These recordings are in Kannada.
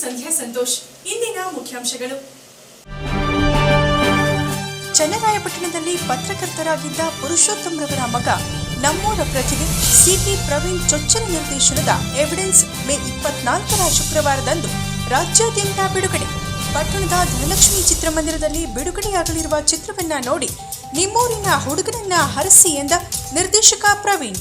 ಸಂಧ್ಯಾ ಸಂತೋಷ್, ಇಂದಿನ ಮುಖ್ಯಾಂಶಗಳು. ಚನ್ನರಾಯಪಟ್ಟಣದಲ್ಲಿ ಪತ್ರಕರ್ತರಾಗಿದ್ದ ಪುರುಷೋತ್ತಮರವರ ಮಗ, ನಮ್ಮೂರ ಪ್ರತಿಭೆ ಸಿಪಿ ಪ್ರವೀಣ್ ಚೊಚ್ಚಲ ನಿರ್ದೇಶನದ ಎವಿಡೆನ್ಸ್ ಮೇ ಇಪ್ಪತ್ನಾಲ್ಕರ ಶುಕ್ರವಾರದಂದು ರಾಜ್ಯಾದ್ಯಂತ ಬಿಡುಗಡೆ. ಪಟ್ಟಣದ ಧನಲಕ್ಷ್ಮಿ ಚಿತ್ರಮಂದಿರದಲ್ಲಿ ಬಿಡುಗಡೆಯಾಗಲಿರುವ ಚಿತ್ರವನ್ನ ನೋಡಿ ನಿಮ್ಮೂರಿನ ಹುಡುಗನನ್ನ ಹರಸಿ ಎಂದ ನಿರ್ದೇಶಕ ಪ್ರವೀಣ್.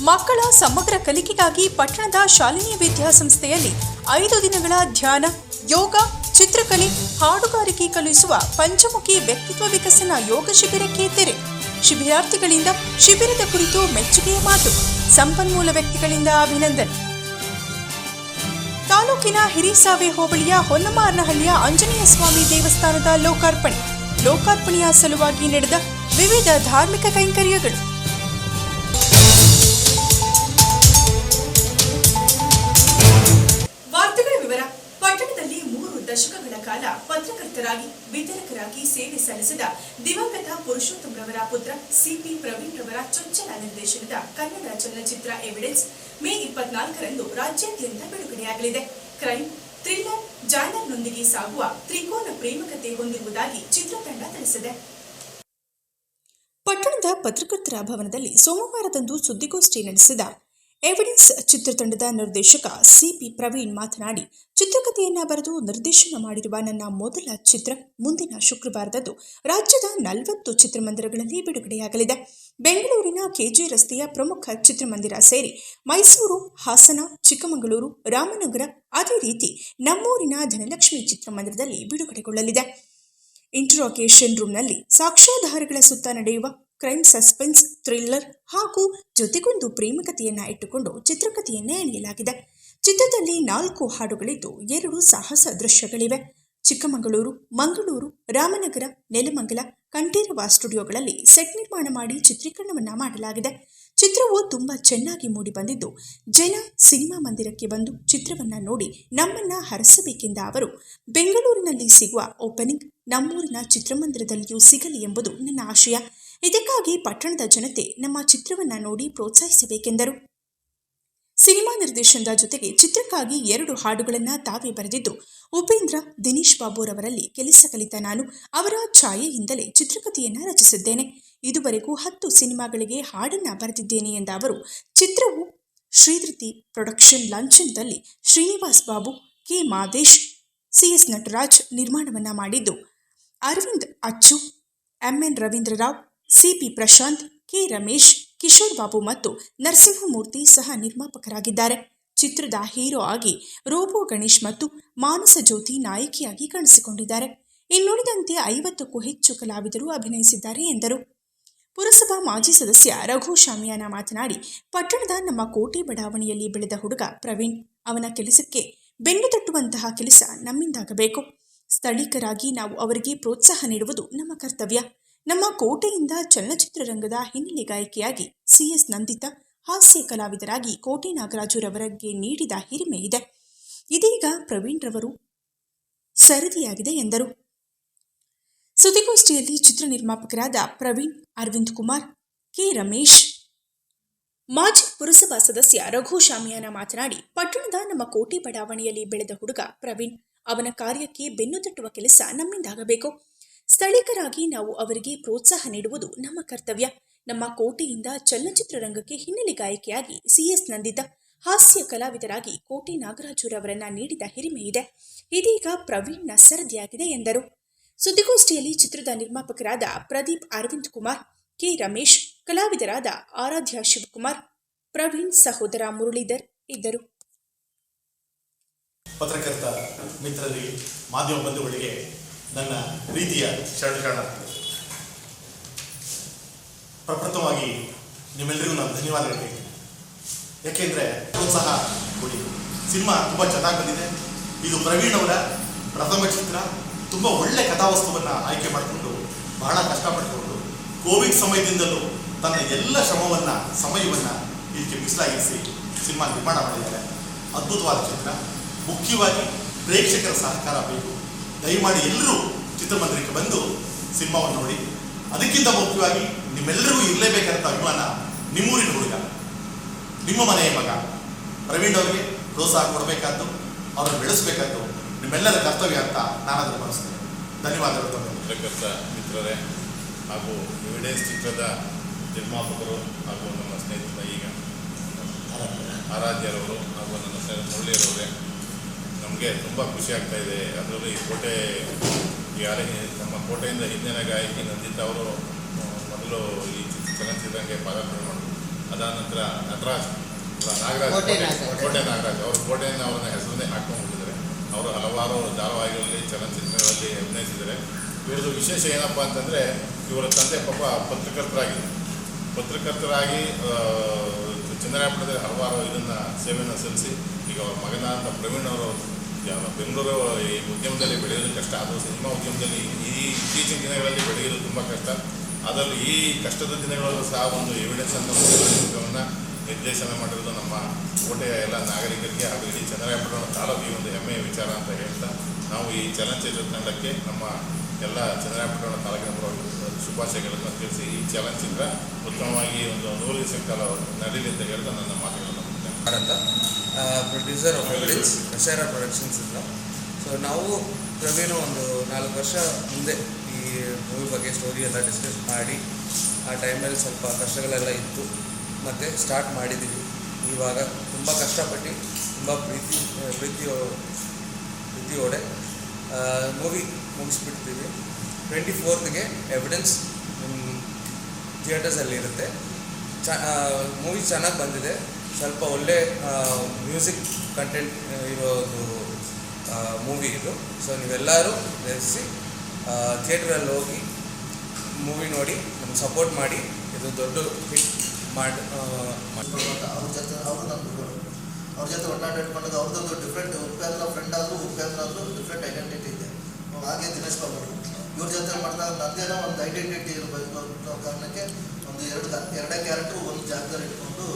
ಮಕ್ಕಳ ಸಮಗ್ರ ಕಲಿಕೆಗಾಗಿ ಪಟ್ಟಣದ ಶಾಲಿನಿ ವಿದ್ಯಾಸಂಸ್ಥೆಯಲ್ಲಿ ಐದು ದಿನಗಳ ಧ್ಯಾನ, ಯೋಗ, ಚಿತ್ರಕಲೆ, ಹಾಡುಗಾರಿಕೆ ಕಲಿಸುವ ಪಂಚಮುಖಿ ವ್ಯಕ್ತಿತ್ವ ವಿಕಸನ ಯೋಗ ಶಿಬಿರಕ್ಕೆ ತೆರೆ. ಶಿಬಿರಾರ್ಥಿಗಳಿಂದ ಶಿಬಿರದ ಕುರಿತು ಮೆಚ್ಚುಗೆಯ ಮಾತು. ಸಂಪನ್ಮೂಲ ವ್ಯಕ್ತಿಗಳಿಂದ ಅಭಿನಂದನೆ. ತಾಲೂಕಿನ ಹಿರಿಸಾವೆ ಹೋಬಳಿಯ ಹೊನ್ನಮಾರನಹಳ್ಳಿಯ ಆಂಜನೇಯ ಸ್ವಾಮಿ ದೇವಸ್ಥಾನದ ಲೋಕಾರ್ಪಣೆ. ಲೋಕಾರ್ಪಣೆಯ ಸಲುವಾಗಿ ನಡೆದ ವಿವಿಧ ಧಾರ್ಮಿಕ ಕೈಂಕರ್ಯಗಳು. ಪತ್ರಕರ್ತರಾಗಿ, ವಿತರಕರಾಗಿ ಸೇವೆ ಸಲ್ಲಿಸಿದ ದಿವಂಗತ ಪುರುಷೋತ್ತಮರವರ ಪುತ್ರ ಸಿಪಿ ಪ್ರವೀಣ್ ರವರ ಚೊಚ್ಚಲ ನಿರ್ದೇಶನದ ಕನ್ನಡ ಚಲನಚಿತ್ರ ಎವಿಡೆನ್ಸ್ ಮೇ ಇಪ್ಪತ್ನಾಲ್ಕರಂದು ರಾಜ್ಯಾದ್ಯಂತ ಬಿಡುಗಡೆಯಾಗಲಿದೆ. ಕ್ರೈಮ್ ಥ್ರಿಲ್ಲರ್, ಜಾನರ್ನೊಂದಿಗೆ ಸಾಗುವ ತ್ರಿಕೋನ ಪ್ರೇಮಕತೆ ಹೊಂದಿರುವುದಾಗಿ ಚಿತ್ರತಂಡ ತಿಳಿಸಿದೆ. ಪಟ್ಟಣದ ಪತ್ರಕರ್ತರ ಭವನದಲ್ಲಿ ಸೋಮವಾರದಂದು ಸುದ್ದಿಗೋಷ್ಠಿ ನಡೆಸಿದ ಎವಿಡೆನ್ಸ್ ಚಿತ್ರತಂಡದ ನಿರ್ದೇಶಕ ಸಿಪಿ ಪ್ರವೀಣ್ ಮಾತನಾಡಿ, ಚಿತ್ರಕಥೆಯನ್ನ ಬರೆದು ನಿರ್ದೇಶನ ಮಾಡಿರುವ ನನ್ನ ಮೊದಲ ಚಿತ್ರ ಮುಂದಿನ ಶುಕ್ರವಾರದಂದು ರಾಜ್ಯದ ನಲವತ್ತು ಚಿತ್ರಮಂದಿರಗಳಲ್ಲಿ ಬಿಡುಗಡೆಯಾಗಲಿದೆ. ಬೆಂಗಳೂರಿನ ಕೆಜಿ ರಸ್ತೆಯ ಪ್ರಮುಖ ಚಿತ್ರಮಂದಿರ ಸೇರಿ ಮೈಸೂರು, ಹಾಸನ, ಚಿಕ್ಕಮಗಳೂರು, ರಾಮನಗರ ಅದೇ ರೀತಿ ನಮ್ಮೂರಿನ ಧನಲಕ್ಷ್ಮಿ ಚಿತ್ರಮಂದಿರದಲ್ಲಿ ಬಿಡುಗಡೆಗೊಳ್ಳಲಿದೆ. ಇಂಟ್ರೋಗೇಷನ್ ರೂಮ್ನಲ್ಲಿ ಸಾಕ್ಷ್ಯಾಧಾರಗಳ ಸುತ್ತ ನಡೆಯುವ ಕ್ರೈಮ್, ಸಸ್ಪೆನ್ಸ್, ಥ್ರಿಲ್ಲರ್ ಹಾಗೂ ಜೊತೆಗೊಂದು ಪ್ರೇಮಕಥೆಯನ್ನ ಇಟ್ಟುಕೊಂಡು ಚಿತ್ರಕಥೆಯನ್ನೇ ಎಳೆಯಲಾಗಿದೆ. ಚಿತ್ರದಲ್ಲಿ ನಾಲ್ಕು ಹಾಡುಗಳಿದ್ದು ಎರಡು ಸಾಹಸ ದೃಶ್ಯಗಳಿವೆ. ಚಿಕ್ಕಮಗಳೂರು, ಮಂಗಳೂರು, ರಾಮನಗರ, ನೆಲಮಂಗಲ, ಕಂಠೀರವ ಸ್ಟುಡಿಯೋಗಳಲ್ಲಿ ಸೆಟ್ ನಿರ್ಮಾಣ ಮಾಡಿ ಚಿತ್ರೀಕರಣವನ್ನ ಮಾಡಲಾಗಿದೆ. ಚಿತ್ರವು ತುಂಬಾ ಚೆನ್ನಾಗಿ ಮೂಡಿಬಂದಿದ್ದು ಜನ ಸಿನಿಮಾ ಮಂದಿರಕ್ಕೆ ಬಂದು ಚಿತ್ರವನ್ನ ನೋಡಿ ನಮ್ಮನ್ನ ಹರಸಬೇಕೆಂದ ಅವರು ಬೆಂಗಳೂರಿನಲ್ಲಿ ಸಿಗುವ ಓಪನಿಂಗ್ ನಮ್ಮೂರಿನ ಚಿತ್ರಮಂದಿರದಲ್ಲಿಯೂ ಸಿಗಲಿ ಎಂಬುದು ನನ್ನ ಆಶಯ. ಇದಕ್ಕಾಗಿ ಪಟ್ಟಣದ ಜನತೆ ನಮ್ಮ ಚಿತ್ರವನ್ನ ನೋಡಿ ಪ್ರೋತ್ಸಾಹಿಸಬೇಕೆಂದರು. ಸಿನಿಮಾ ನಿರ್ದೇಶನದ ಜೊತೆಗೆ ಚಿತ್ರಕ್ಕಾಗಿ ಎರಡು ಹಾಡುಗಳನ್ನು ತಾವೇ ಬರೆದಿದ್ದು, ಉಪೇಂದ್ರ, ದಿನೇಶ್ ಬಾಬುರವರಲ್ಲಿ ಕೆಲಸ ಕಲಿತ ನಾನು ಅವರ ಛಾಯೆಯಿಂದಲೇ ಚಿತ್ರಕಥೆಯನ್ನು ರಚಿಸಿದ್ದೇನೆ. ಇದುವರೆಗೂ ಹತ್ತು ಸಿನಿಮಾಗಳಿಗೆ ಹಾಡನ್ನ ಬರೆದಿದ್ದೇನೆ ಎಂದ ಅವರು, ಚಿತ್ರವು ಶ್ರೀಧೃತಿ ಪ್ರೊಡಕ್ಷನ್ ಲಾಂಛನದಲ್ಲಿ ಶ್ರೀನಿವಾಸ್ ಬಾಬು, ಕೆ ಮಾದೇಶ್ ಸಿಎಸ್ ನಟರಾಜ್ ನಿರ್ಮಾಣವನ್ನ ಮಾಡಿದ್ದು, Aravind Achchu MN Raveendrarao CP Prashanth, K Ramesh, Kishore Babu ಮತ್ತು ನರಸಿಂಹಮೂರ್ತಿ ಸಹ ನಿರ್ಮಾಪಕರಾಗಿದ್ದಾರೆ. ಚಿತ್ರದ ಹೀರೋ ಆಗಿ ರೋಬೋ ಗಣೇಶ್ ಮತ್ತು ಮಾನಸ ಜ್ಯೋತಿ ನಾಯಕಿಯಾಗಿ ಕಾಣಿಸಿಕೊಂಡಿದ್ದಾರೆ. ಇನ್ನುಳಿದಂತೆ ಐವತ್ತಕ್ಕೂ ಹೆಚ್ಚು ಕಲಾವಿದರು ಅಭಿನಯಿಸಿದ್ದಾರೆ ಎಂದರು. ಪುರಸಭಾ ಮಾಜಿ ಸದಸ್ಯ ರಘು ಶಾಮಿಯಾನ ಮಾತನಾಡಿ, ಪಟ್ಟಣದ ನಮ್ಮ ಕೋಟೆ ಬಡಾವಣೆಯಲ್ಲಿ ಬೆಳೆದ ಹುಡುಗ ಪ್ರವೀಣ್. ಅವನ ಕೆಲಸಕ್ಕೆ ಬೆನ್ನು ತಟ್ಟುವಂತಹ ಕೆಲಸ ನಮ್ಮಿಂದಾಗಬೇಕು. ಸ್ಥಳೀಕರಾಗಿ ನಾವು ಅವರಿಗೆ ಪ್ರೋತ್ಸಾಹ ನೀಡುವುದು ನಮ್ಮ ಕರ್ತವ್ಯ. ನಮ್ಮ ಕೋಟೆಯಿಂದ ಚಲನಚಿತ್ರರಂಗದ ಹಿನ್ನೆಲೆ ಗಾಯಕಿಯಾಗಿ ಸಿಎಸ್ ನಂದಿತಾ, ಹಾಸ್ಯ ಕಲಾವಿದರಾಗಿ ಕೋಟೆ ನಾಗರಾಜುರವರಿಗೆ ನೀಡಿದ ಹಿರಿಮೆ ಇದೆ. ಇದೀಗ ಪ್ರವೀಣ್ ರವರು ಸರದಿಯಾಗಿದೆ ಎಂದರು. ಸುದ್ದಿಗೋಷ್ಠಿಯಲ್ಲಿ ಚಿತ್ರ ನಿರ್ಮಾಪಕರಾದ ಪ್ರವೀಣ್, ಅರವಿಂದ್ ಕುಮಾರ್, ಕೆ. ರಮೇಶ್, ಮಾಜಿ ಪುರಸಭಾ ಸದಸ್ಯ ರಘು ಶಾಮಿಯಾನ ಮಾತನಾಡಿ, ಪಟ್ಟಣದ ನಮ್ಮ ಕೋಟೆ ಬಡಾವಣೆಯಲ್ಲಿ ಬೆಳೆದ ಹುಡುಗ ಪ್ರವೀಣ್. ಅವನ ಕಾರ್ಯಕ್ಕೆ ಬೆನ್ನು ತಟ್ಟುವ ಕೆಲಸ ನಮ್ಮಿಂದಾಗಬೇಕು. ಸ್ಥಳೀಕರಾಗಿ ನಾವು ಅವರಿಗೆ ಪ್ರೋತ್ಸಾಹ ನೀಡುವುದು ನಮ್ಮ ಕರ್ತವ್ಯ. ನಮ್ಮ ಕೋಟೆಯಿಂದ ಚಲನಚಿತ್ರರಂಗಕ್ಕೆ ಹಿನ್ನೆಲೆ ಗಾಯಕಿಯಾಗಿ ಸಿಎಸ್ ನಂದಿತ, ಹಾಸ್ಯ ಕಲಾವಿದರಾಗಿ ಕೋಟೆ ನಾಗರಾಜುರವರನ್ನ ನೀಡಿದ ಹಿರಿಮೆ ಇದೆ. ಇದೀಗ ಪ್ರವೀಣ್ನ ಸರದಿಯಾಗಿದೆ ಎಂದರು. ಸುದ್ದಿಗೋಷ್ಠಿಯಲ್ಲಿ ಚಿತ್ರದ ನಿರ್ಮಾಪಕರಾದ ಪ್ರದೀಪ್ ಅರವಿಂದ್ ಕುಮಾರ್, ಕೆ ರಮೇಶ್, ಕಲಾವಿದರಾದ ಆರಾಧ್ಯ ಶಿವಕುಮಾರ್, ಪ್ರವೀಣ್ ಸಹೋದರ ಮುರಳೀಧರ್ ಇದ್ದರು. ಪತ್ರಕರ್ತ ಮಿತ್ರರಿಗೆ ಮಾಧ್ಯಮ ಬಂಧುಗಳಿಗೆ ನನ್ನ ಪ್ರೀತಿಯ ಶರಣ ಶರಣಾರ್ಥಿ ಪ್ರಪ್ರಥಮವಾಗಿ ನಿಮ್ಮೆಲ್ಲರಿಗೂ ನಾನು ಧನ್ಯವಾದ ಹೇಳ್ತೀನಿ. ಯಾಕೆಂದರೆ ಪ್ರೋತ್ಸಾಹ ಕೊಡಿ. ಸಿನಿಮಾ ತುಂಬ ಚೆನ್ನಾಗಿ ಬಂದಿದೆ. ಇದು ಪ್ರವೀಣ್ ಅವರ ಪ್ರಥಮ ಚಿತ್ರ. ತುಂಬ ಒಳ್ಳೆ ಕಥಾವಸ್ತುವನ್ನು ಆಯ್ಕೆ ಮಾಡಿಕೊಂಡು ಬಹಳ ಕಷ್ಟಪಟ್ಟುಕೊಂಡು ಕೋವಿಡ್ ಸಮಯದಿಂದಲೂ ತನ್ನ ಎಲ್ಲ ಶ್ರಮವನ್ನು, ಸಮಯವನ್ನು ಇದಕ್ಕೆ ಮಿಸಲಾಗಿಸಿ ಸಿನಿಮಾ ನಿರ್ಮಾಣ ಮಾಡಿದ್ದಾರೆ. ಅದ್ಭುತವಾದ ಚಿತ್ರ. ಮುಖ್ಯವಾಗಿ ಪ್ರೇಕ್ಷಕರ ಸಹಕಾರ ಬೇಕು. ದಯಮಾಡಿ ಎಲ್ಲರೂ ಚಿತ್ರಮಂದಿರಕ್ಕೆ ಬಂದು ಸಿನಿಮಾವನ್ನು ನೋಡಿ. ಅದಕ್ಕಿಂತ ಮುಖ್ಯವಾಗಿ ನಿಮ್ಮೆಲ್ಲರಿಗೂ ಇರಲೇಬೇಕಾದಂಥ ಅಭಿಮಾನ ನಿಮ್ಮೂರಿನ ಹುಡುಗ ನಿಮ್ಮ ಮನೆಯ ಮಗ ಪ್ರವೀಣ್ ಅವರಿಗೆ ಪ್ರೋತ್ಸಾಹ ಕೊಡಬೇಕಾದ್ದು ಅವ್ರನ್ನ ಬೆಳೆಸಬೇಕಾದ್ದು ನಿಮ್ಮೆಲ್ಲರ ಕರ್ತವ್ಯ ಅಂತ ನಾನು ಅದನ್ನು ಭಾವಿಸ್ತೇನೆ ಧನ್ಯವಾದಗಳು ತಮ್ಮ ಪತ್ರಕರ್ತ ಮಿತ್ರರೇ ಹಾಗೂ ಎವಿಡೆನ್ಸ್ ಚಿತ್ರದ ನಿರ್ಮಾಪಕರು ಹಾಗೂ ನಮ್ಮ ಸ್ನೇಹಿತರ ಈಗ ಆರಾಧ್ಯರವರು ಹಾಗೂ ನನ್ನ ಸ್ನೇಹಿತ ಮುರಳಿಯರವರೇ ನಮಗೆ ತುಂಬ ಖುಷಿ ಆಗ್ತಾ ಇದೆ. ಅದರಲ್ಲಿ ಈ ಕೋಟೆ ಯಾರ ನಮ್ಮ ಕೋಟೆಯಿಂದ ಹಿಂದಿನ ಗಾಯಕಿ ನಂದಿತ ಅವರು ಮೊದಲು ಈ ಚಿತ್ರ- ಚಲನಚಿತ್ರಕ್ಕೆ ಪಾದಾರ್ಪಣೆ ಮಾಡಿದ್ರು. ಅದಾದ ನಂತರ ನಟರಾಜ್ ನಾಗರಾಜ್ ಕೋಟೆ ನಾಗರಾಜ್. ಅವರು ಕೋಟೆಯನ್ನು ಅವರನ್ನ ಹೆಸರನ್ನೇ ಹಾಕೊಂಡ್ಬಿಟ್ಟಿದ್ದಾರೆ ಅವರು ಹಲವಾರು ಧಾರಾವಾಹಿಗಳಲ್ಲಿ ಚಲನಚಿತ್ರಗಳಲ್ಲಿ ಅಭಿನಯಿಸಿದ್ದಾರೆ. ಇವ್ರದ್ದು ವಿಶೇಷ ಏನಪ್ಪ ಅಂತಂದರೆ ಇವರ ತಂದೆ ಪಾಪ ಪತ್ರಕರ್ತರಾಗಿ ಪತ್ರಕರ್ತರಾಗಿ ಚಂದ್ರಾಪುರದಲ್ಲಿ ಹಲವಾರು ಇದನ್ನು ಸೇವೆಯನ್ನು ಸಲ್ಲಿಸಿ ಈಗ ಅವ್ರ ಮಗನಾದ ಪ್ರವೀಣ್ ಅವರು ಬೆಂಗಳೂರು ಈ ಉದ್ಯಮದಲ್ಲಿ ಬೆಳೆಯೋದು ಕಷ್ಟ ಅದು ಸಿನಿಮಾ ಉದ್ಯಮದಲ್ಲಿ ಈ ಇತ್ತೀಚಿನ ದಿನಗಳಲ್ಲಿ ಬೆಳೆಯೋದು ತುಂಬ ಕಷ್ಟ ಅದರಲ್ಲಿ ಈ ಕಷ್ಟದ ದಿನಗಳಲ್ಲೂ ಸಹ ಒಂದು ಎವಿಡೆನ್ಸ್ ಚಲನಚಿತ್ರವನ್ನು ನಿರ್ದೇಶನ ಮಾಡಿರೋದು ನಮ್ಮ ಕೋಟೆಯ ಎಲ್ಲ ನಾಗರಿಕರಿಗೆ ಹಾಗೂ ಇಡೀ ಚಂದ್ರಾಯಪಟ್ಟಣ ಈ ಒಂದು ಹೆಮ್ಮೆಯ ವಿಚಾರ ಅಂತ ಹೇಳ್ತಾ ನಾವು ಈ ಚಲನಚಿತ್ರ ತಂಡಕ್ಕೆ ನಮ್ಮ ಎಲ್ಲ ಚಂದ್ರಾಯಪಟ್ಟಣ ತಾಲೂಕಿನ ಶುಭಾಶಯಗಳನ್ನು ತಿಳಿಸಿ ಈ ಚಲನಚಿತ್ರ ಉತ್ತಮವಾಗಿ ಒಂದು ನೂರು ದಿವಸ ಕಾಲ ನಡೀಲಿ ಅಂತ ಹೇಳ್ತಾ ನನ್ನ ಮಾತುಗಳನ್ನು ಮುಗಿಸ್ತೇನೆ. Producer of evidence Dashahara productions ಅಂತ ಸೊ ನಾವು ಪ್ರವೀಣ್ ಒಂದು ನಾಲ್ಕು ವರ್ಷ ಮುಂದೆ ಈ ಮೂವಿ ಬಗ್ಗೆ ಸ್ಟೋರಿ ಎಲ್ಲ ಡಿಸ್ಕಸ್ ಮಾಡಿ, ಆ ಟೈಮಲ್ಲಿ ಸ್ವಲ್ಪ ಕಷ್ಟಗಳೆಲ್ಲ ಇತ್ತು. ಮತ್ತು ಸ್ಟಾರ್ಟ್ ಮಾಡಿದ್ದೀವಿ. ಇವಾಗ ತುಂಬ ಕಷ್ಟಪಟ್ಟು, ತುಂಬ ಪ್ರೀತಿ ಪ್ರೀತಿ ಪ್ರೀತಿಯೋಡೆ ಮೂವಿ ಮುಗಿಸ್ಬಿಡ್ತೀವಿ. ಟ್ವೆಂಟಿ ಫೋರ್ತ್ಗೆ ಎವಿಡೆನ್ಸ್ ಥಿಯೇಟರ್ಸಲ್ಲಿ ಇರುತ್ತೆ ಚ ಮೂವಿ ಚೆನ್ನಾಗಿ ಬಂದಿದೆ. ಸ್ವಲ್ಪ ಒಳ್ಳೆ ಮ್ಯೂಸಿಕ್ ಕಂಟೆಂಟ್ ಇರೋದು ಮೂವಿ ಇದು. ಸೊ ನೀವೆಲ್ಲರೂ ನೆನೆಸಿ ಥಿಯೇಟ್ರಲ್ಲಿ ಹೋಗಿ ಮೂವಿ ನೋಡಿ, ನಮ್ಗೆ ಸಪೋರ್ಟ್ ಮಾಡಿ. ಇದು ದೊಡ್ಡ ಹಿಟ್ ಮಾಡಿ ಅವ್ರ ಜೊತೆ ಅವರು ನಮ್ಗೆ ಅವ್ರ ಜೊತೆ ಒಡನಾಟ ಇಟ್ಕೊಂಡಾಗ ಅವ್ರದ್ದೊಂದು ಡಿಫ್ರೆಂಟ್ ಉಪ್ಪೆಲ್ಲ ಫ್ರೆಂಡ್ ಆದರೂ ಉಪ್ಪೆಲ್ಲಾದರೂ ಡಿಫ್ರೆಂಟ್ ಐಡೆಂಟಿಟಿ ಇದೆ. ಹಾಗೆ ದಿನೇಶ್ ಬಾಬು ಇವ್ರ ಜೊತೆ ಮಾಡಿದಾಗ ನಂದೇನೋ ಒಂದು ಐಡೆಂಟಿಟಿ ಇರಬೇಕು ಅನ್ನೋ ಕಾರಣಕ್ಕೆ ಒಂದು ಎರಡು, ಎರಡೇ ಕ್ಯಾರೆಕ್ಟ್ರು ಒಂದು ಜಾಗದಲ್ಲಿ ಇಟ್ಕೊಂಡು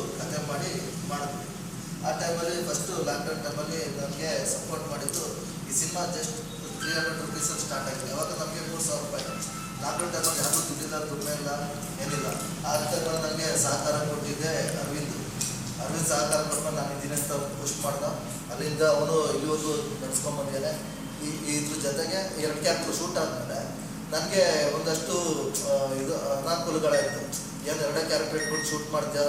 ಆ ಟೈಮಲ್ಲಿ ಫಸ್ಟು ಲಾಕ್ಡೌನ್ ಟೈಮಲ್ಲಿ ನಮಗೆ ಸಪೋರ್ಟ್ ಮಾಡಿದ್ದು ಈ ಸಿನಿಮಾ ಜಸ್ಟ್ ತ್ರೀ ಹಂಡ್ರೆಡ್ ರುಪೀಸಲ್ಲಿ ಸ್ಟಾರ್ಟ್ ಆಗಿದೆ. ಯಾವಾಗ ನಮಗೆ ಮೂರು ಸಾವಿರ ರೂಪಾಯಿ. ಲಾಕ್ಡೌನ್ ಟೈಮಲ್ಲಿ ಯಾರೂ ದುಡ್ಡಿಲ್ಲ, ದುಡ್ಡು ಇಲ್ಲ, ಏನಿಲ್ಲ. ಆ ಟೈಮಲ್ಲಿ ನನಗೆ ಸಹಕಾರ ಕೊಟ್ಟಿದ್ದೆ ಅರವಿಂದ್. ಅರವಿಂದ್ ಸಹಕಾರ ಕೊಟ್ಕೊಂಡು ನಾನು ಇದ್ದೀನಿ ಅಂತ ಪುಷ್ ಮಾಡ್ದ. ಅಲ್ಲಿಂದ ಅವನು ಇಲ್ಲಿವರೆಗೂ ನಡೆಸ್ಕೊಂಬಂದಿದ್ದಾನೆ ಈ ಇದ್ರ ಜೊತೆಗೆ ಎರಡು ಕ್ಯಾರೆಕ್ಟರ್ ಶೂಟ್ ಆದಮೇಲೆ ನನಗೆ ಒಂದಷ್ಟು ಇದು ಅನಾನುಕೂಲಗಳಾಯಿತು. ಏನು ಎರಡೇ ಕ್ಯಾರೆಕ್ಟರ್ ಇಟ್ಕೊಂಡು ಶೂಟ್ ಮಾಡ್ತೀಯ?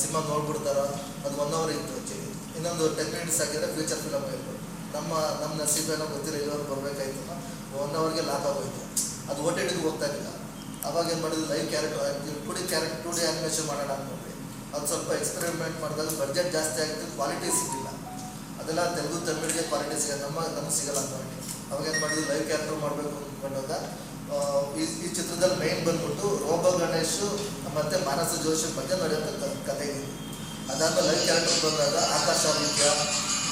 ಸಿನಿಮಾ ನೋಡ್ಬಿಡ್ತಾರ? ಅದು ಒನ್ ಅವರ್ ಇತ್ತು ಇನ್ನೊಂದು ಟೆನ್ ಮಿನಿಟ್ಸ್ ಆಗಿದ್ರೆ ಫ್ಯೂಚರ್ ಫಿಲಮ್ ಆಯಿತು ನಮ್ಮ ನಮ್ಮ ನಸೀಬೇನೋ ಗೊತ್ತಿಲ್ಲ ಇಲ್ಲವರು ಬರಬೇಕಾಯ್ತು. ಒನ್ ಅವರ್ಗೆ ಲಾಕ್ ಆಗೋಯ್ತು. ಅದು ಓ ಟಿ ಟಿಗೆ ಹೋಗ್ತಾ ಇರಲಿಲ್ಲ. ಅವಾಗ ಏನು ಮಾಡಿದ್ರು ಲೈವ್ ಕ್ಯಾರೆಕ್ಟರ್ ಟು ಕೂಡ ಕ್ಯಾರೆಕ್ಟರ್ ಟು ಡಿ ಆ್ಯನಿಮೇಷನ್ ಮಾಡೋಣ ಅಂದ್ಕೊಂಡ್ವಿ ಅದು ಸ್ವಲ್ಪ ಎಕ್ಸ್ಪೆರಿಮೆಂಟ್ ಮಾಡಿದಾಗ ಬಜೆಟ್ ಜಾಸ್ತಿ ಆಗಿತ್ತು ಕ್ವಾಲಿಟಿ ಸಿಗಲಿಲ್ಲ. ಅದೆಲ್ಲ ತೆಲುಗು, ತಮಿಳಿಗೆ ಕ್ವಾಲಿಟಿ ಸಿಗೋದು ನಮ್ಮ, ನಮ್ಗೆ ಸಿಗಲ್ಲ ಅಂತ ಅವಾಗ ಏನು ಮಾಡಿದ್ರು ಲೈವ್ ಕ್ಯಾರೆಕ್ಟರ್ ಮಾಡಬೇಕು ಅಂದ್ಕೊಂಡಾಗ ಈ ಈ ಚಿತ್ರದಲ್ಲಿ ಮೈನ್ ಬಂದ್ಬಿಟ್ಟು ರೋಬ ಗಣೇಶ್ ಮತ್ತು ಮಾನಸ ಜೋಶಿ ಬಗ್ಗೆ ನಡೆಯುವಂಥ ಕ- ಕಥೆ ಇದೆ. ಅದಾದ್ಮೇಲೆ ಲೈವ್ ಕ್ಯಾರೆಕ್ಟರ್ ಬಂದಾಗ ಆಕಾಶ ಆದಿತ್ಯ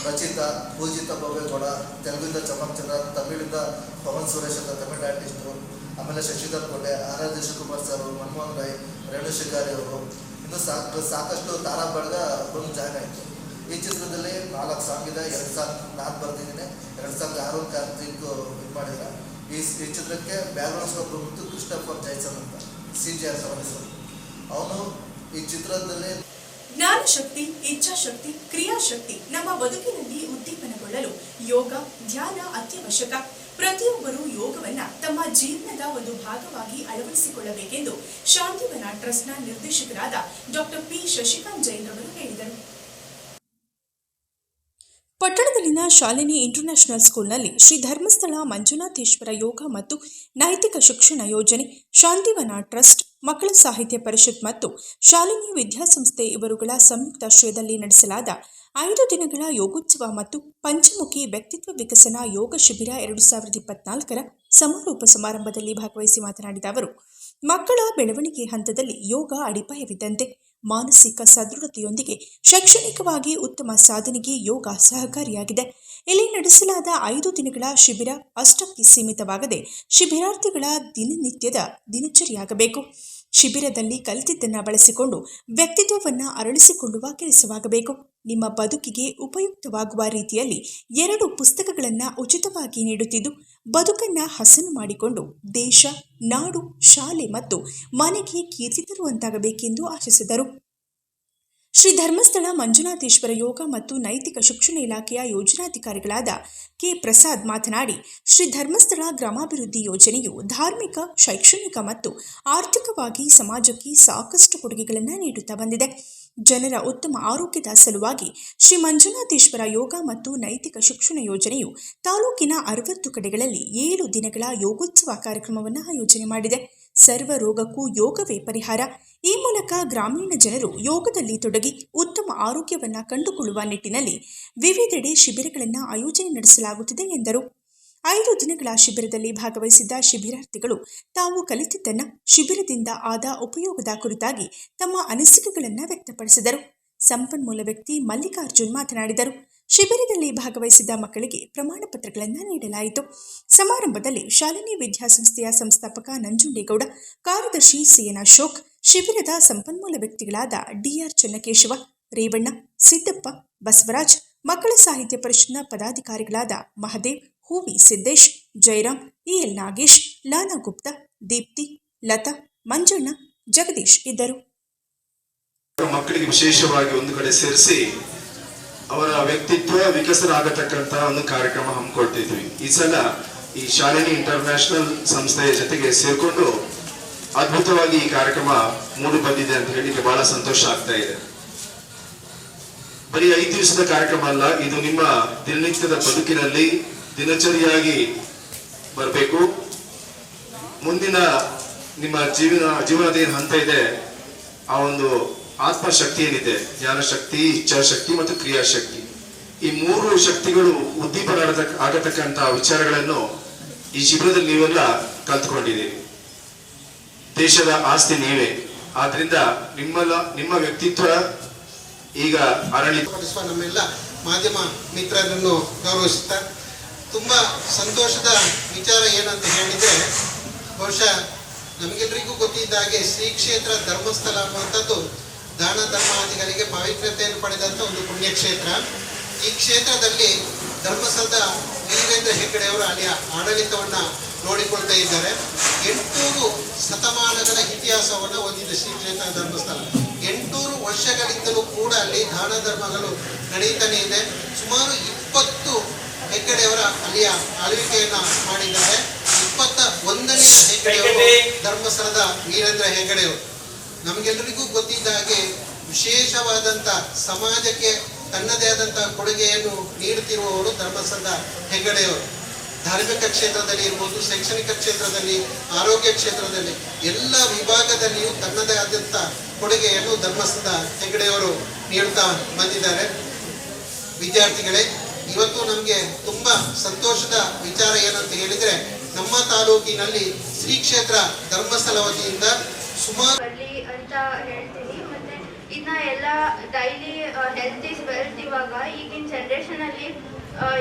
ರಚಿತಾ, ಪೂಜಿತ ಬೊಬ್ಬೇಗೌಡ ತೆಲುಗಿಂದ ಚಮಕ್ ಚಂದ್ರ ತಮಿಳಿಂದ ಪವನ್ ಸುರೇಶ್ ಅಂತ ತಮಿಳ್ ಆರ್ಟಿಸ್ಟು ಆಮೇಲೆ ಶಶಿಧರ್ ಕೋಟೆ ಆರಾಧ್ಯ ಆರ್ ದೇಶಕುಮಾರ್ ಸರ್ ಮನಮೋಹನ್ ರಾಯ್ ರೇಣು ಶಿಕಾರಿ ಅವರು. ಇನ್ನು ಸಾಕು, ಸಾಕಷ್ಟು ತಾರಾ ಬಳಗ ಬಂದು ಜಾಯ್ನ್ ಆಯಿತು. ಈ ಚಿತ್ರದಲ್ಲಿ ನಾಲ್ಕು ಸಾಂಗ್ ಇದೆ, ಎರಡು ಸಾಂಗ್ ನಾನು ಬರ್ತಿದ್ದೀನಿ ಎರಡು ಸಾಂಗ್ ಆರು ಕಾರ್ತಿಕ್ ಇದು ಮಾಡಿದ್ದಾರೆ ಈ ಈ ಚಿತ್ರಕ್ಕೆ ಬ್ಯಾಕ್ಗ್ರೌಂಡ್ ಸ್ಕೋಪ್ ಬಂದ್ಬಿಟ್ಟು ಕ್ರಿಸ್ಟಫರ್ ಜೈಸನ್ ಅಂತ ಸಿ ಜಿ ಆರ್ ಹೆಸರು ಅವನು ಈ ಚಿತ್ರದಲ್ಲಿ ಜ್ಞಾನಶಕ್ತಿ, ಇಚ್ಛಾಶಕ್ತಿ, ಕ್ರಿಯಾಶಕ್ತಿ ನಮ್ಮ ಬದುಕಿನಲ್ಲಿ ಉದ್ದೀಪನಗೊಳ್ಳಲು ಯೋಗ, ಧ್ಯಾನ ಅತ್ಯವಶ್ಯಕ. ಪ್ರತಿಯೊಬ್ಬರು ಯೋಗವನ್ನ ತಮ್ಮ ಜೀವನದ ಒಂದು ಭಾಗವಾಗಿ ಅಳವಡಿಸಿಕೊಳ್ಳಬೇಕೆಂದು ಶಾಂತಿವನ ಟ್ರಸ್ಟ್ನ ನಿರ್ದೇಶಕರಾದ ಡಾಕ್ಟರ್ ಪಿ. ಶಶಿಕಾಂತ್ ಜೈನ್ ರವರು ಹೇಳಿದರು. ಪಟ್ಟಣದಲ್ಲಿನ ಶಾಲಿನಿ ಇಂಟರ್ನ್ಯಾಷನಲ್ ಸ್ಕೂಲ್ನಲ್ಲಿ ಶ್ರೀ ಧರ್ಮಸ್ಥಳ ಮಂಜುನಾಥೇಶ್ವರ ಯೋಗ ಮತ್ತು ನೈತಿಕ ಶಿಕ್ಷಣ ಯೋಜನೆ, ಶಾಂತಿವನ ಟ್ರಸ್ಟ್, ಮಕ್ಕಳ ಸಾಹಿತ್ಯ ಪರಿಷತ್ ಮತ್ತು ಶಾಲಿನಿ ವಿದ್ಯಾಸಂಸ್ಥೆ ಇವರುಗಳ ಸಂಯುಕ್ತ ಆಶ್ರಯದಲ್ಲಿ ನಡೆಸಲಾದ ಐದು ದಿನಗಳ ಯೋಗೋತ್ಸವ ಮತ್ತು ಪಂಚಮುಖಿ ವ್ಯಕ್ತಿತ್ವ ವಿಕಸನ ಯೋಗ ಶಿಬಿರ ಎರಡು ಸಾವಿರದ ಇಪ್ಪತ್ನಾಲ್ಕರ ಸಮಾರೋಪ ಸಮಾರಂಭದಲ್ಲಿ ಭಾಗವಹಿಸಿ ಮಾತನಾಡಿದ ಅವರು, ಮಕ್ಕಳ ಬೆಳವಣಿಗೆ ಹಂತದಲ್ಲಿ ಯೋಗ ಅಡಿಪಾಯವಿದ್ದಂತೆ ಮಾನಸಿಕ ಸದೃಢತೆಯೊಂದಿಗೆ ಶೈಕ್ಷಣಿಕವಾಗಿ ಉತ್ತಮ ಸಾಧನೆಗೆ ಯೋಗ ಸಹಕಾರಿಯಾಗಿದೆ. ಇಲ್ಲಿ ನಡೆಸಲಾದ ಐದು ದಿನಗಳ ಶಿಬಿರ ಅಷ್ಟಕ್ಕೆ ಸೀಮಿತವಾಗದೆ ಶಿಬಿರಾರ್ಥಿಗಳ ದಿನನಿತ್ಯದ ದಿನಚರಿಯಾಗಬೇಕು. ಶಿಬಿರದಲ್ಲಿ ಕಲಿತಿದ್ದನ್ನು ಬಳಸಿಕೊಂಡು ವ್ಯಕ್ತಿತ್ವವನ್ನು ಅರಳಿಸಿಕೊಳ್ಳುವ ಕೆಲಸವಾಗಬೇಕು. ನಿಮ್ಮ ಬದುಕಿಗೆ ಉಪಯುಕ್ತವಾಗುವ ರೀತಿಯಲ್ಲಿ ಎರಡು ಪುಸ್ತಕಗಳನ್ನು ಉಚಿತವಾಗಿ ನೀಡುತ್ತಿದ್ದು, ಬದುಕನ್ನು ಹಸನು ಮಾಡಿಕೊಂಡು ದೇಶ, ನಾಡು, ಶಾಲೆ ಮತ್ತು ಮನೆಗೆ ಕೀರ್ತಿ ತರುವಂತಾಗಬೇಕೆಂದು ಆಶಿಸಿದರು. ಶ್ರೀ ಧರ್ಮಸ್ಥಳ ಮಂಜುನಾಥೇಶ್ವರ ಯೋಗ ಮತ್ತು ನೈತಿಕ ಶಿಕ್ಷಣ ಇಲಾಖೆಯ ಯೋಜನಾಧಿಕಾರಿಗಳಾದ ಕೆ. ಪ್ರಸಾದ್ ಮಾತನಾಡಿ, ಶ್ರೀ ಧರ್ಮಸ್ಥಳ ಗ್ರಾಮಾಭಿವೃದ್ಧಿ ಯೋಜನೆಯು ಧಾರ್ಮಿಕ, ಶೈಕ್ಷಣಿಕ ಮತ್ತು ಆರ್ಥಿಕವಾಗಿ ಸಮಾಜಕ್ಕೆ ಸಾಕಷ್ಟು ಕೊಡುಗೆಗಳನ್ನು ನೀಡುತ್ತಾ ಬಂದಿದೆ. ಜನರ ಉತ್ತಮ ಆರೋಗ್ಯದ ಸಲುವಾಗಿ ಶ್ರೀ ಮಂಜುನಾಥೇಶ್ವರ ಯೋಗ ಮತ್ತು ನೈತಿಕ ಶಿಕ್ಷಣ ಯೋಜನೆಯು ತಾಲೂಕಿನ ಅರವತ್ತು ಕಡೆಗಳಲ್ಲಿ ಏಳು ದಿನಗಳ ಯೋಗೋತ್ಸವ ಕಾರ್ಯಕ್ರಮವನ್ನು ಆಯೋಜನೆ ಮಾಡಿದೆ. ಸರ್ವ ರೋಗಕ್ಕೂ ಯೋಗವೇ ಪರಿಹಾರ. ಈ ಮೂಲಕ ಗ್ರಾಮೀಣ ಜನರು ಯೋಗದಲ್ಲಿ ತೊಡಗಿ ಉತ್ತಮ ಆರೋಗ್ಯವನ್ನು ಕಂಡುಕೊಳ್ಳುವ ನಿಟ್ಟಿನಲ್ಲಿ ವಿವಿಧೆಡೆ ಶಿಬಿರಗಳನ್ನು ಆಯೋಜನೆ ನಡೆಸಲಾಗುತ್ತಿದೆ ಎಂದರು. ಐದು ದಿನಗಳ ಶಿಬಿರದಲ್ಲಿ ಭಾಗವಹಿಸಿದ್ದ ಶಿಬಿರಾರ್ಥಿಗಳು ತಾವು ಕಲಿತಿದ್ದನ್ನು ಶಿಬಿರದಿಂದ ಆದ ಉಪಯೋಗದ ಕುರಿತಾಗಿ ತಮ್ಮ ಅನಿಸಿಕೆಗಳನ್ನು ವ್ಯಕ್ತಪಡಿಸಿದರು. ಸಂಪನ್ಮೂಲ ವ್ಯಕ್ತಿ ಮಲ್ಲಿಕಾರ್ಜುನ್ ಮಾತನಾಡಿದರು. ಶಿಬಿರದಲ್ಲಿ ಭಾಗವಹಿಸಿದ್ದ ಮಕ್ಕಳಿಗೆ ಪ್ರಮಾಣ ಪತ್ರಗಳನ್ನು ನೀಡಲಾಯಿತು. ಸಮಾರಂಭದಲ್ಲಿ ಶಾಲಿನಿ ವಿದ್ಯಾಸಂಸ್ಥೆಯ ಸಂಸ್ಥಾಪಕ ನಂಜುಂಡೇಗೌಡ, ಕಾರ್ಯದರ್ಶಿ ಸಿಎನ್ ಅಶೋಕ್, ಶಿಬಿರದ ಸಂಪನ್ಮೂಲ ವ್ಯಕ್ತಿಗಳಾದ ಡಿಆರ್ ಚನ್ನಕೇಶವ, ರೇವಣ್ಣ, ಸಿದ್ದಪ್ಪ, ಬಸವರಾಜ್, ಮಕ್ಕಳ ಸಾಹಿತ್ಯ ಪರಿಷತ್ನ ಪದಾಧಿಕಾರಿಗಳಾದ ಮಹದೇವ್, ಹೂವಿ ಸಿದ್ದೇಶ್, ಜಯರಾಮ್ ಇಎಲ್ ನಾಗೇಶ್ ಲಾನಾ ಗುಪ್ತಾ, ದೀಪ್ತಿ, ಲತಾ, ಮಂಜಣ್ಣ, ಜಗದೀಶ್ ಇದ್ದರು. ಮಕ್ಕಳಿಗೆ ವಿಶೇಷವಾಗಿ ಒಂದು ಕಡೆ ಸೇರಿಸಿ ಅವರ ವ್ಯಕ್ತಿತ್ವ ವಿಕಸನ ಆಗತಕ್ಕಂತಹ ಒಂದು ಕಾರ್ಯಕ್ರಮ ಹಮ್ಮಿಕೊಳ್ತಿದ್ವಿ. ಈ ಸಲ ಈ ಶಾಲಿನಿ ಇಂಟರ್ನ್ಯಾಷನಲ್ ಸಂಸ್ಥೆಯ ಜೊತೆಗೆ ಸೇರ್ಕೊಂಡು ಅದ್ಭುತವಾಗಿ ಈ ಕಾರ್ಯಕ್ರಮ ಮೂಡಿ ಬಂದಿದೆ ಅಂತ ಹೇಳಿ ಬಹಳ ಸಂತೋಷ ಆಗ್ತಾ ಇದೆ. ಬರೀ ಐದು ದಿವಸದ ಕಾರ್ಯಕ್ರಮ ಅಲ್ಲ, ಇದು ನಿಮ್ಮ ದಿನನಿತ್ಯದ ಬದುಕಿನಲ್ಲಿ ದಿನಚರಿಯಾಗಿ ಬರಬೇಕು. ಮುಂದಿನ ನಿಮ್ಮ ಜೀವನ, ಜೀವನದ ಏನು ಹಂತ ಇದೆ, ಆ ಒಂದು ಆತ್ಮಶಕ್ತಿ ಏನಿದೆ? ಜ್ಞಾನ ಶಕ್ತಿ ಇಚ್ಛಾಶಕ್ತಿ ಮತ್ತು ಕ್ರಿಯಾಶಕ್ತಿ. ಈ ಮೂರು ಶಕ್ತಿಗಳು ಉದ್ದೀಪನ ಆಗತಕ್ಕಂತ ಆಗತಕ್ಕಂತಹ ವಿಚಾರಗಳನ್ನು ಈ ಶಿಬಿರದಲ್ಲಿ ನೀವೆಲ್ಲ ಕಲ್ತ್ಕೊಂಡಿದ್ದೀರಿ. ದೇಶದ ಆಸ್ತಿ ನೀವೇ. ಆದ್ರಿಂದ ನಿಮ್ಮಲ್ಲ ನಿಮ್ಮ ವ್ಯಕ್ತಿತ್ವ ಈಗ ಅರಳಿ ನಮ್ಮೆಲ್ಲ ಮಾಧ್ಯಮ ಮಿತ್ರರನ್ನು ಗೌರವಿಸುತ್ತಾ, ತುಂಬಾ ಸಂತೋಷದ ವಿಚಾರ ಏನಂತ ಹೇಳಿದ್ರೆ, ಬಹುಶಃ ನಮಗೆಲ್ಲರಿಗೂ ಗೊತ್ತಿದ್ದ ಹಾಗೆ ಶ್ರೀ ಕ್ಷೇತ್ರ ಧರ್ಮಸ್ಥಳ ಅನ್ನುವಂಥದ್ದು ದಾನ ಧರ್ಮಾದಿಗಳಿಗೆ ಪವಿತ್ರತೆಯನ್ನು ಪಡೆದಂಥ ಒಂದು ಪುಣ್ಯಕ್ಷೇತ್ರ. ಈ ಕ್ಷೇತ್ರದಲ್ಲಿ ಧರ್ಮಸ್ಥಳದ ವೀರೇಂದ್ರ ಹೆಗ್ಗಡೆಯವರು ಅಲ್ಲಿಯ ಆಡಳಿತವನ್ನು ನೋಡಿಕೊಳ್ತಾ ಇದ್ದಾರೆ. ಎಂಟೂರು ಶತಮಾನಗಳ ಇತಿಹಾಸವನ್ನು ಹೊಂದಿದೆ ಶ್ರೀ ಕ್ಷೇತ್ರ ಧರ್ಮಸ್ಥಳ. ಎಂಟೂರು ವರ್ಷಗಳಿಂದಲೂ ಕೂಡ ಅಲ್ಲಿ ದಾನ ಧರ್ಮಗಳು ನಡೀತಾನೆ ಇದೆ. ಸುಮಾರು ಇಪ್ಪತ್ತು ಹೆಗ್ಗಡೆಯವರ ಅಲ್ಲಿಯ ಆಳ್ವಿಕೆಯನ್ನ ಮಾಡಿದ್ದಾರೆ. ಇಪ್ಪತ್ತ ಒಂದನೇ ಹೆಗ್ಗಡೆಯವರು ಧರ್ಮಸ್ಥಳದ ವೀರೇಂದ್ರ ಹೆಗ್ಗಡೆಯವರು ನಮಗೆಲ್ಲರಿಗೂ ಗೊತ್ತಿದ್ದ ಹಾಗೆ ವಿಶೇಷವಾದಂಥ ಸಮಾಜಕ್ಕೆ ತನ್ನದೇ ಆದಂಥ ಕೊಡುಗೆಯನ್ನು ನೀಡುತ್ತಿರುವವರು ಧರ್ಮಸ್ಥಳದ ಹೆಗ್ಗಡೆಯವರು. ಧಾರ್ಮಿಕ ಕ್ಷೇತ್ರದಲ್ಲಿ ಇರ್ಬೋದು, ಶೈಕ್ಷಣಿಕ ಕ್ಷೇತ್ರದಲ್ಲಿ, ಆರೋಗ್ಯ ಕ್ಷೇತ್ರದಲ್ಲಿ ಎಲ್ಲ ವಿಭಾಗದಲ್ಲಿಯೂ ತನ್ನದೇ ಆದಂಥ ಕೊಡುಗೆಯನ್ನು ಧರ್ಮಸ್ಥಳದ ಹೆಗ್ಗಡೆಯವರು ನೀಡುತ್ತಾ ಬಂದಿದ್ದಾರೆ. ವಿದ್ಯಾರ್ಥಿಗಳೇ, ಇವತ್ತು ನಮಗೆ ತುಂಬ ಸಂತೋಷದ ವಿಚಾರ ಏನಂತ ಹೇಳಿದರೆ, ನಮ್ಮ ತಾಲೂಕಿನಲ್ಲಿ ಶ್ರೀ ಕ್ಷೇತ್ರ ಧರ್ಮಸ್ಥಳ ವತಿಯಿಂದ ಸುಮಾರು ಅಂತ ಹೇಳ್ತೀನಿ. ಮತ್ತೆ ಇನ್ನ ಎಲ್ಲ ಡೈಲಿ ಹೆಲ್ತ್ ಇಸ್ ವೆಲ್ತ್ ಇವಾಗ ಈಗಿನ ಜನ್ರೇಷನಲ್ಲಿ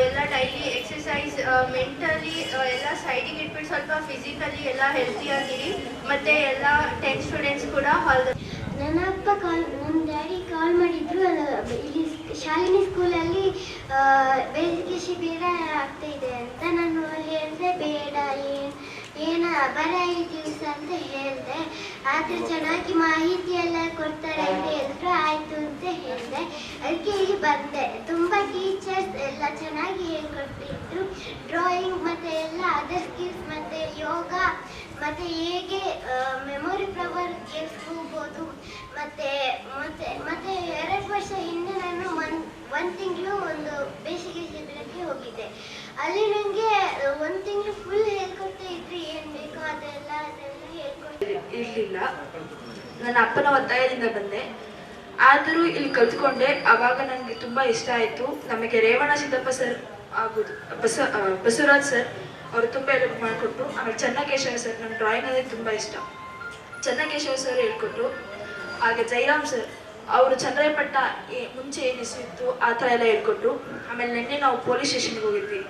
ಎಲ್ಲ ಡೈಲಿ ಎಕ್ಸಸೈಸ್ ಮೆಂಟಲಿ ಎಲ್ಲ ಸೈಡಿಗೆ ಇಟ್ಬಿಟ್ಟು ಸ್ವಲ್ಪ ಫಿಸಿಕಲಿ ಎಲ್ಲ ಹೆಲ್ತಿಯಾಗಿರಿ ಮತ್ತೆ ಎಲ್ಲ ಟೆನ್ ಸ್ಟೂಡೆಂಟ್ಸ್ ಕೂಡ ಹಾಲ್ ನನ್ನ ಅಪ್ಪ ಕಾಲ್ ನನ್ನ ಡ್ಯಾಡಿ ಕಾಲ್ ಮಾಡಿದ್ರು ಇಲ್ಲಿ ಶಾಲಿನಿ ಸ್ಕೂಲಲ್ಲಿ ಬೇಸಿಗೆ ಶಿಬಿರ ಆಗ್ತಾ ಇದೆ ಅಂತ ನಾನು ಹೇಳಿದೆ ಬೇಡ, ಏನು ಏನ ಬರ ಐದು ದಿವಸ ಅಂತ ಹೇಳಿದೆ, ಆದರೆ ಚೆನ್ನಾಗಿ ಮಾಹಿತಿ ಎಲ್ಲ ಕೊಡ್ತಾರೆ ಅಂತ ಎಲ್ಲರೂ ಆಯಿತು ಅಂತ ಹೇಳಿದೆ. ಅದಕ್ಕೆ ಇಲ್ಲಿ ಬಂದೆ. ತುಂಬ ಟೀಚರ್ಸ್ ಎಲ್ಲ ಚೆನ್ನಾಗಿ ಹೇಳ್ಕೊಡ್ತಿದ್ರು ಡ್ರಾಯಿಂಗ್ ಮತ್ತು ಎಲ್ಲ ಅದರ್ ಸ್ಕಿಲ್ಸ್ ಮತ್ತು ಯೋಗ, ಮತ್ತು ಹೇಗೆ ಮೆಮೊರಿ ಪವರ್ ಹೋಗ್ಬೋದು ಮತ್ತು, ಮತ್ತೆ ಮತ್ತೆ ಎರಡು ವರ್ಷ ಹಿಂದೆ ನಾನು ಒನ್ ಒಂದು ತಿಂಗಳು ಒಂದು ಬೇಸಿಗೆ ಶಿಬಿರಕ್ಕೆ ಹೋಗಿದ್ದೆ. ಅಲ್ಲಿ ನನಗೆ ಒಂದು ತಿಂಗಳು ಫುಲ್ ಹೇಳ್ಕೊಡ್ತಾ ಇದ್ರಿ ಏನು ಬೇಕೋ ಅದೆಲ್ಲ ಅದೆಲ್ಲ ಹೇಳ್ಕೊಡ್ತಾ ಇರಲಿಲ್ಲ. ನನ್ನ ಅಪ್ಪನ ಒತ್ತಾಯದಿಂದ ಬಂದೆ. ಆದರೂ ಇಲ್ಲಿ ಕಲ್ತ್ಕೊಂಡೆ. ಆವಾಗ ನನಗೆ ತುಂಬ ಇಷ್ಟ ಆಯಿತು. ನಮಗೆ ರೇವಣ ಸಿದ್ದಪ್ಪ ಸರ್ ಆಗೋದು, ಬಸ ಬಸವರಾಜ್ ಸರ್ ಅವರು ತುಂಬ ಹೆಲ್ಪ್ ಮಾಡಿಕೊಟ್ರು. ಆಮೇಲೆ ಚನ್ನಕೇಶವ ಸರ್ ನನ್ನ ಡ್ರಾಯಿಂಗ್ ಅಂದರೆ ತುಂಬ ಇಷ್ಟ. ಚನ್ನಕೇಶವ ಸರ್ ಹೇಳ್ಕೊಟ್ರು. ಹಾಗೆ ಜೈರಾಮ್ ಸರ್ ಅವರು ಚಂದ್ರಾಯಪಟ್ಟಣ ಏ- ಮುಂಚೆ ಏನಿಸಿತ್ತು ಆ ಥರ ಎಲ್ಲ ಹೇಳ್ಕೊಟ್ರು. ಆಮೇಲೆ ನಿನ್ನೆ ನಾವು ಪೊಲೀಸ್ ಸ್ಟೇಷನ್ಗೆ ಹೋಗಿದ್ವಿ.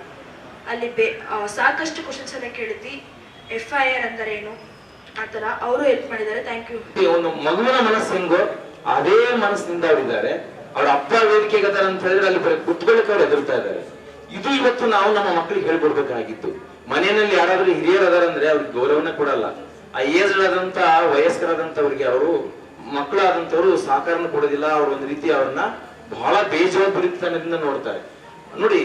ಅಲ್ಲಿ ಬೇ ಸಾಕಷ್ಟು ಕ್ವಶನ್ಸ್ ಎಲ್ಲ ಕೇಳಿದ್ವಿ. ಎಫ್ ಐ ಆರ್ ಅಂದರೆ ಏನು ಆ ಥರ ಅವರು ಹೆಲ್ಪ್ ಮಾಡಿದ್ದಾರೆ. ಥ್ಯಾಂಕ್ ಯು ಒಂದು ಮಗುವಿನ ಮನಸ್ಸು ಹೆಂಗೋ ಅದೇ ಮನಸ್ಸಿನಿಂದ ಅವರಿದ್ದಾರೆ. ಅವ್ರ ಅಪ್ಪ ಅದಾರ ಅಂತ ಹೇಳಿದ್ರೆ ಅಲ್ಲಿ ಬರೀ ಕುತ್ಕೊಳ್ಳಿಕ್ಕೆ ಅವ್ರು ಎದುರ್ತಾ ಇದ್ದಾರೆ. ಇದು ಇವತ್ತು ನಾವು ನಮ್ಮ ಮಕ್ಕಳಿಗೆ ಹೇಳ್ಕೊಡ್ಬೇಕಾಗಿತ್ತು. ಮನೆಯಲ್ಲಿ ಯಾರಾದ್ರೂ ಹಿರಿಯರು ಅದಾರಂದ್ರೆ ಅವ್ರಿಗೆ ಗೌರವನ ಕೊಡಲ್ಲ. ಆ ಏಜ್ ಆದಂತ ವಯಸ್ಕರಾದಂತವ್ರಿಗೆ ಅವರು ಮಕ್ಕಳಾದಂತವ್ರು ಸಹಕಾರನ ಕೊಡೋದಿಲ್ಲ. ಅವ್ರ ಒಂದು ರೀತಿ ಅವ್ರನ್ನ ಬಹಳ ಬೇಜವಾಬ್ದಾರಿತನದಿಂದ ನೋಡ್ತಾರೆ. ನೋಡಿ,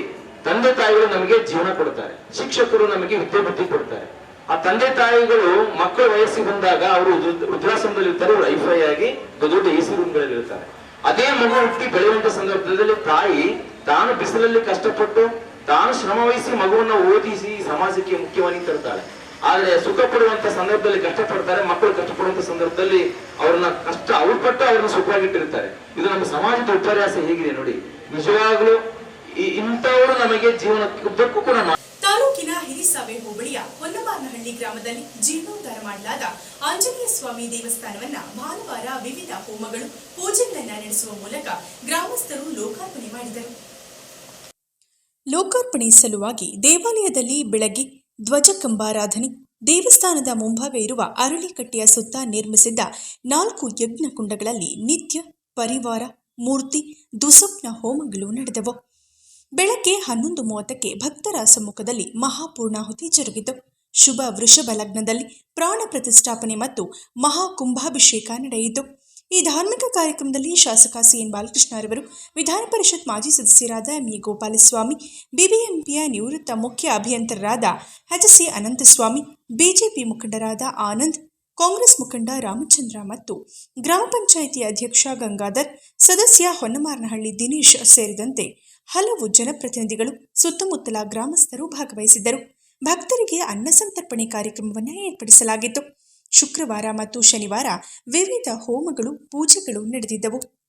ತಂದೆ ತಾಯಿಗಳು ನಮಗೆ ಜೀವನ ಕೊಡ್ತಾರೆ. ಶಿಕ್ಷಕರು ನಮಗೆ ವಿದ್ಯೆ ಬುದ್ಧಿ ಕೊಡ್ತಾರೆ. ಆ ತಂದೆ ತಾಯಿಗಳು ಮಕ್ಕಳ ವಯಸ್ಸಿಗೆ ಬಂದಾಗ ಅವರು ವೃದ್ಧಾಶ್ರಮದಲ್ಲಿ ಇರ್ತಾರೆ ಅವರು ಐಫೈ ಆಗಿ ದೊಡ್ಡ ಎ ಸಿ ರೂಮ್ಗಳಲ್ಲಿ ಇರ್ತಾರೆ ಅದೇ ಮಗು ಹುಟ್ಟಿ ಬೆಳೆಯುವಂತ ಸಂದರ್ಭದಲ್ಲಿ ತಾಯಿ ತಾನು ಬಿಸಿಲಲ್ಲಿ ಕಷ್ಟಪಟ್ಟು ತಾನು ಶ್ರಮ ವಹಿಸಿ ಮಗುವನ್ನ ಓದಿಸಿ ಸಮಾಜಕ್ಕೆ ಮುಖ್ಯವಾಗಿ ತರ್ತಾಳೆ. ಆದ್ರೆ ಸುಖ ಪಡುವಂತ ಸಂದರ್ಭದಲ್ಲಿ ಕಷ್ಟಪಡ್ತಾರೆ, ಮಕ್ಕಳು ಕಷ್ಟಪಡುವಂತ ಸಂದರ್ಭದಲ್ಲಿ ಅವ್ರನ್ನ ಕಷ್ಟ ಅವ್ರು ಪಟ್ಟು ಅವ್ರನ್ನ ಸುಖವಾಗಿಟ್ಟಿರ್ತಾರೆ. ಇದು ನಮ್ಮ ಸಮಾಜದ ವಿಪರ್ಯಾಸ ಹೇಗಿದೆ ನೋಡಿ. ನಿಜವಾಗ್ಲೂ ಇಂಥವರು ನಮಗೆ ಜೀವನಕ್ಕೆ ಉದ್ದಕ್ಕೂ ಕೂಡ ಹಿರಿಸಾವೆ ಹೋಬಳಿಯ ಹೊನ್ನಮಾರನಹಳ್ಳಿ ಗ್ರಾಮದಲ್ಲಿ ಜೀರ್ಣೋದ್ಧಾರ ಮಾಡಲಾದ ಆಂಜನೇಯ ಸ್ವಾಮಿ ದೇವಸ್ಥಾನವನ್ನ ಭಾನುವಾರ ವಿವಿಧ ಹೋಮಗಳು, ಪೂಜೆಗಳನ್ನ ನಡೆಸುವ ಮೂಲಕ ಗ್ರಾಮಸ್ಥರು ಲೋಕಾರ್ಪಣೆ ಮಾಡಿದರು. ಲೋಕಾರ್ಪಣೆ ಸಲುವಾಗಿ ದೇವಾಲಯದಲ್ಲಿ ಬೆಳಗ್ಗೆ ಧ್ವಜಕಂಬಾರಾಧನೆ ದೇವಸ್ಥಾನದ ಮುಂಭಾಗ ಇರುವ ಅರಳಿಕಟ್ಟೆಯ ಸುತ್ತ ನಿರ್ಮಿಸಿದ್ದ ನಾಲ್ಕು ಯಜ್ಞ ಕುಂಡಗಳಲ್ಲಿ ನಿತ್ಯ, ಪರಿವಾರ, ಮೂರ್ತಿ ದುಸಪ್ನ ಹೋಮಗಳು ನಡೆದವು. ಬೆಳಗ್ಗೆ ಹನ್ನೊಂದು ಮೂವತ್ತಕ್ಕೆ ಭಕ್ತರ ಸಮ್ಮುಖದಲ್ಲಿ ಮಹಾಪೂರ್ಣಾಹುತಿ ಜರುಗಿತು. ಶುಭ ವೃಷಭ ಲಗ್ನದಲ್ಲಿ ಪ್ರಾಣ ಪ್ರತಿಷ್ಠಾಪನೆ ಮತ್ತು ಮಹಾಕುಂಭಾಭಿಷೇಕ ನಡೆಯಿತು. ಈ ಧಾರ್ಮಿಕ ಕಾರ್ಯಕ್ರಮದಲ್ಲಿ ಶಾಸಕ ಸಿಎನ್ ಬಾಲಕೃಷ್ಣರವರು ವಿಧಾನ ಪರಿಷತ್ ಮಾಜಿ ಸದಸ್ಯರಾದ ಎಂಇ ಗೋಪಾಲಸ್ವಾಮಿ, ಬಿಬಿಎಂಪಿಯ ನಿವೃತ್ತ ಮುಖ್ಯ ಅಭಿಯಂತರರಾದ ಸಿ ಅನಂತಸ್ವಾಮಿ, ಬಿಜೆಪಿ ಮುಖಂಡರಾದ ಆನಂದ್, ಕಾಂಗ್ರೆಸ್ ಮುಖಂಡ ರಾಮಚಂದ್ರ ಮತ್ತು ಗ್ರಾಮ ಪಂಚಾಯಿತಿ ಅಧ್ಯಕ್ಷ ಗಂಗಾಧರ್, ಸದಸ್ಯ ಹೊನ್ನಮಾರನಹಳ್ಳಿ ದಿನೇಶ್ ಸೇರಿದಂತೆ ಹಲವು ಜನಪ್ರತಿನಿಧಿಗಳು, ಸುತ್ತಮುತ್ತಲ ಗ್ರಾಮಸ್ಥರು ಭಾಗವಹಿಸಿದ್ದರು. ಭಕ್ತರಿಗೆ ಅನ್ನ ಸಂತರ್ಪಣೆ ಕಾರ್ಯಕ್ರಮವನ್ನು ಏರ್ಪಡಿಸಲಾಗಿತ್ತು. ಶುಕ್ರವಾರ ಮತ್ತು ಶನಿವಾರ ವಿವಿಧ ಹೋಮಗಳು, ಪೂಜೆಗಳು ನಡೆದಿದ್ದವು.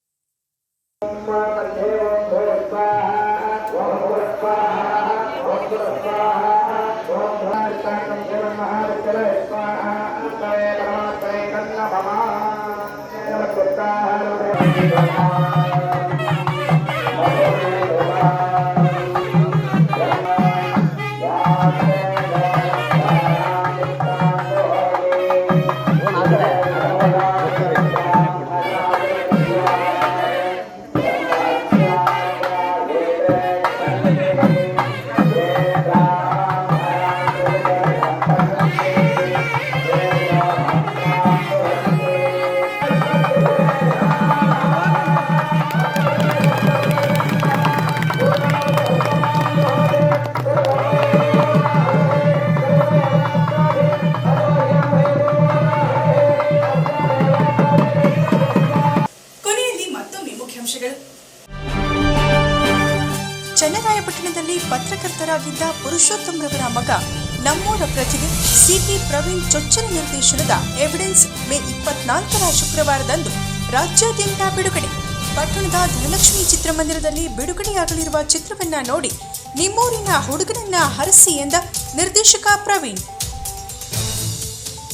ಚನ್ನರಾಯಪಟ್ಟಣದಲ್ಲಿ ಪತ್ರಕರ್ತರಾಗಿದ್ದ ಪುರುಷೋತ್ತಮ್ರವರ ಮಗ ನಮ್ಮೂರ ಪ್ರತಿಭೆ ಸಿಪಿ ಪ್ರವೀಣ್ ಚೊಚ್ಚಲ ನಿರ್ದೇಶನದ ಎವಿಡೆನ್ಸ್ ಮೇ ಇಪ್ಪತ್ನಾಲ್ಕರ ಶುಕ್ರವಾರದಂದು ರಾಜ್ಯಾದ್ಯಂತ ಬಿಡುಗಡೆ. ಪಟ್ಟಣದ ಧನಲಕ್ಷ್ಮಿ ಚಿತ್ರಮಂದಿರದಲ್ಲಿ ಬಿಡುಗಡೆಯಾಗಲಿರುವ ಚಿತ್ರವನ್ನ ನೋಡಿ ನಿಮ್ಮೂರಿನ ಹುಡುಗನನ್ನ ಹರಸಿ ಎಂದ ನಿರ್ದೇಶಕ ಪ್ರವೀಣ್.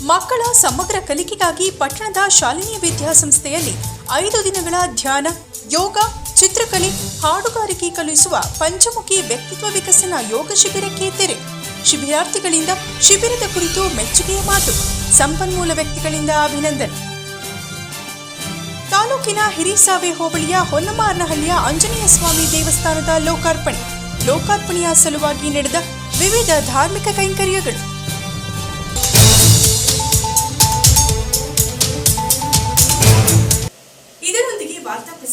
ಮಕ್ಕಳ ಸಮಗ್ರ ಕಲಿಕೆಗಾಗಿ ಪಟ್ಟಣದ ಶಾಲಿನಿ ವಿದ್ಯಾಸಂಸ್ಥೆಯಲ್ಲಿ ಐದು ದಿನಗಳ ಧ್ಯಾನ ಯೋಗ, ಚಿತ್ರಕಲೆ, ಹಾಡುಗಾರಿಕೆ ಕಲಿಸುವ ಪಂಚಮುಖಿ ವ್ಯಕ್ತಿತ್ವ ವಿಕಸನ ಯೋಗ ಶಿಬಿರಕ್ಕೆ ತೆರೆ ಶಿಬಿರಾರ್ಥಿಗಳಿಂದ ಶಿಬಿರದ ಕುರಿತು ಮೆಚ್ಚುಗೆಯ ಮಾತು, ಸಂಪನ್ಮೂಲ ವ್ಯಕ್ತಿಗಳಿಂದ ಅಭಿನಂದನೆ. ತಾಲೂಕಿನ ಹಿರಿಸಾವೆ ಹೋಬಳಿಯ ಹೊನ್ನಮಾರನಹಳ್ಳಿಯ ಆಂಜನೇಯ ಸ್ವಾಮಿ ದೇವಸ್ಥಾನದ ಲೋಕಾರ್ಪಣೆ. ಲೋಕಾರ್ಪಣೆಯ ಸಲುವಾಗಿ ನಡೆದ ವಿವಿಧ ಧಾರ್ಮಿಕ ಕೈಂಕರ್ಯಗಳು.